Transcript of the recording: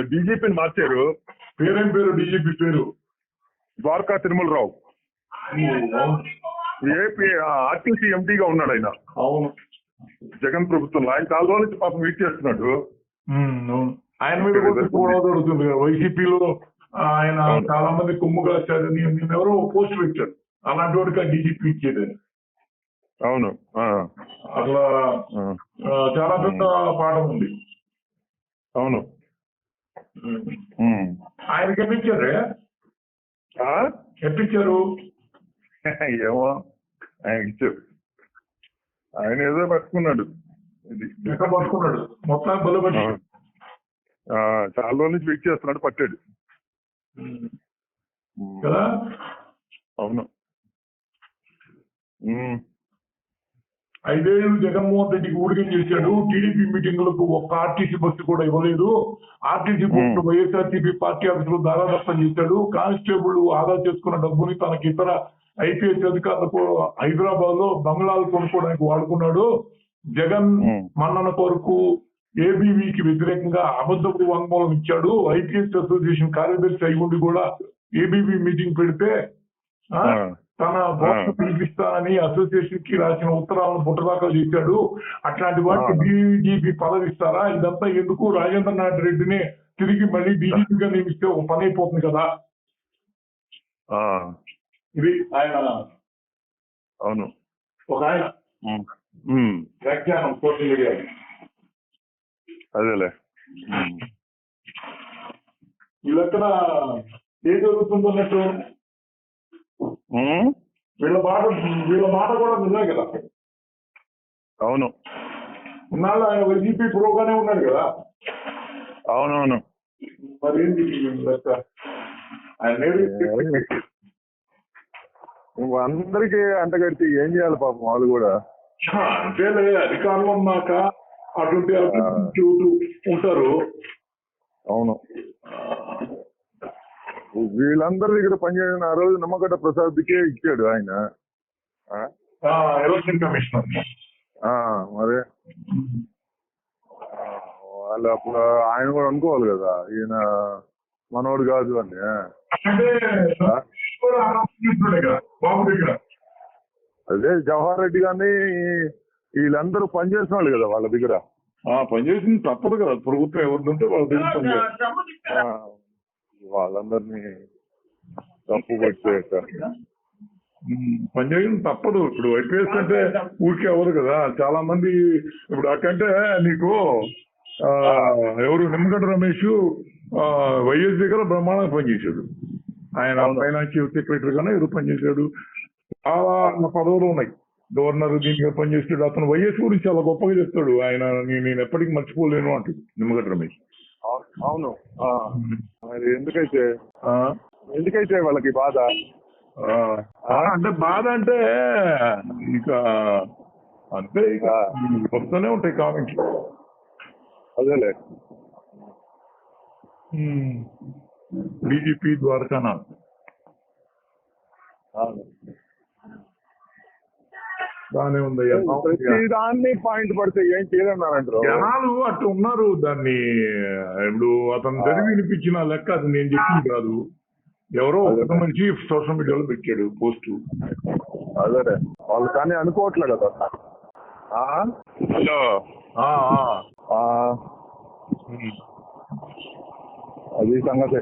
డీజీపీని మార్చారు. పేరేం పేరు? డీజీపీ పేరు? ద్వారకా తిరుమలరావు. ఏపీ ఆర్టీసీ ఎంపీగా ఉన్నాడు ఆయన. అవును. జగన్ ప్రభుత్వంలో. ఆయన చాలా రోజుల నుంచి పాపం వెయిట్ చేస్తున్నాడు. ఆయన మీద కూడా జరుగుతుంది వైసీపీలో ఆయన. చాలా మంది కొమ్ము కాల్చారని నేను ఎవరో పోస్ట్ పెట్టారు అలాంటి వాడికి ఆ డీజీపీ ఇచ్చేదని అవును. ఆ, అట్లా చాలా పెద్ద పాఠం ఉంది. అవును. ఉమ్. ఆయనకి ఎప్పించారే ఆ? ఎప్పించారు ఏమో ఆయన ఆయన ఏదో పట్టుకున్నాడు. పట్టుకున్నాడు. ఆ, చాలా రోజుల నుంచి వెయిట్ చేస్తున్నాడు పట్టాడు. అవును. ఐదేళ్ళు జగన్మోహన్ రెడ్డికి ఊడిగం చేశాడు. టీడీపీ మీటింగులకు ఒక్క ఆర్టీసీ బస్సు కూడా ఇవ్వలేదు. ఆర్టీసీ బస్సు వైఎస్ఆర్టీపీ పార్టీ ఆఫీసులో దారాదత్తం చేశాడు. కానిస్టేబుల్ ఆదా చేసుకున్న డబ్బుని తనకి ఇతర ఐపీఎస్ అధికారులకు హైదరాబాద్లో బంగ్లాలు కొనుక్కోవడానికి వాడుకున్నాడు. జగన్. మన్నన కొరకు ఏబీవీకి వ్యతిరేకంగా అబద్ధపు వాంగ్మూలం ఇచ్చాడు. ఐపీఎస్ అసోసియేషన్ కార్యదర్శి అయి ఉండి కూడా ఏబీవీ మీటింగ్ పెడితే. తన బాస్ పిలిపిస్తానని అసోసియేషన్కి రాసిన ఉత్తరాలను పుట్టదాఖలు చేశాడు అట్లాంటి వాటికి ఆ. డీజీపీ పదవి ఇస్తారా ఇదంతా ఎందుకు రాజేంద్ర నాథ్ రెడ్డిని తిరిగి మళ్ళీ డీజీపీగా నియమిస్తే ఒక పని అయిపోతుంది కదా ఇది ఆయన అవును ఒక ఆయన. వ్యాఖ్యానం సోషల్ మీడియా అదేలే. ఈ లెక్కన ఏం జరుగుతుందన్నట్టు. వీళ్ళ మాట వీళ్ళ మాట కూడా నిజమే కదా. అవును. ఇన్నాళ్ళు ఆయన వైసీపీ పురోగానే ఉన్నాడు కదా. అవునవును. మరి ఆయన అందరికి అంటగడితే ఏం చేయాలి పాపం వాళ్ళు కూడా? అంతేలే అధికారంలో ఉన్నాక అటువంటి ఇటు ఉంటారు. అవును. వీళ్ళందరి దగ్గర పనిచేసిన ఆ రోజు నమ్మకట ప్రసాద్కే ఇచ్చాడు ఆయన. ఎలక్షన్ కమిషనర్ ఆ, మరి వాళ్ళు అప్పుడు ఆయన కూడా అనుకోవాలి కదా ఈయన మనోడు కాదు అని. అదే జవహర్ రెడ్డి గారిని వీళ్ళందరూ పనిచేసిన వాళ్ళు కదా వాళ్ళ దగ్గర. ఆ, పనిచేసింది తప్పదు కదా ప్రభుత్వం ఎవరిదంటే వాళ్ళ దగ్గర పనిచేస్తారు వాళ్ళందరినీ తప్పు పట్టే ఉమ్, పనిచేయడం తప్పదు. ఇప్పుడు ఐపీఎస్ అంటే ఊరికే అవ్వదు కదా. చాలా మంది ఇప్పుడు అట్టంటే నీకు ఎవరు నిమ్మగడ్డ రమేష్ వైఎస్ దగ్గర బ్రహ్మాండంగా పనిచేశాడు ఆయన అవును. ఫైనాన్షియల్ సెక్రటరీ గానే ఎవరు పనిచేశాడు చాలా పదవులు ఉన్నాయి. గవర్నర్ దీనిగా పనిచేస్తాడు అతను వైఎస్ గురించి చాలా గొప్పగా చెప్తాడు. ఆయన నేను ఎప్పటికీ మర్చిపోలేను అంటాడు నిమ్మగడ్డ రమేష్. అవును. ఆ, మరి ఎందుకైతే? ఆ, ఎందుకైతే వాళ్ళకి బాధ? అంటే బాధ అంటే ఇక అంతే ఇక. వస్తూనే ఉంటాయి కామెంట్లు. అదేలే. బీజేపీ ద్వారకానాథ్. బాగానే ఉందయ్యా ప్రతి దాన్ని పాయింట్ పడితే ఏం చేయలేన్నారంటారు జనాలు అట్లా ఉన్నారు దాన్ని ఇప్పుడు అతను చదివి వినిపించిన లెక్క అది నేను చెప్పింది కాదు. ఎవరో ఒక మనిషి సోషల్ మీడియాలో పెట్టాడు పోస్ట్ అదేలే వాళ్ళు కానీ అనుకోవట్లే కదా. ఆ? హలో. అది సంగతి?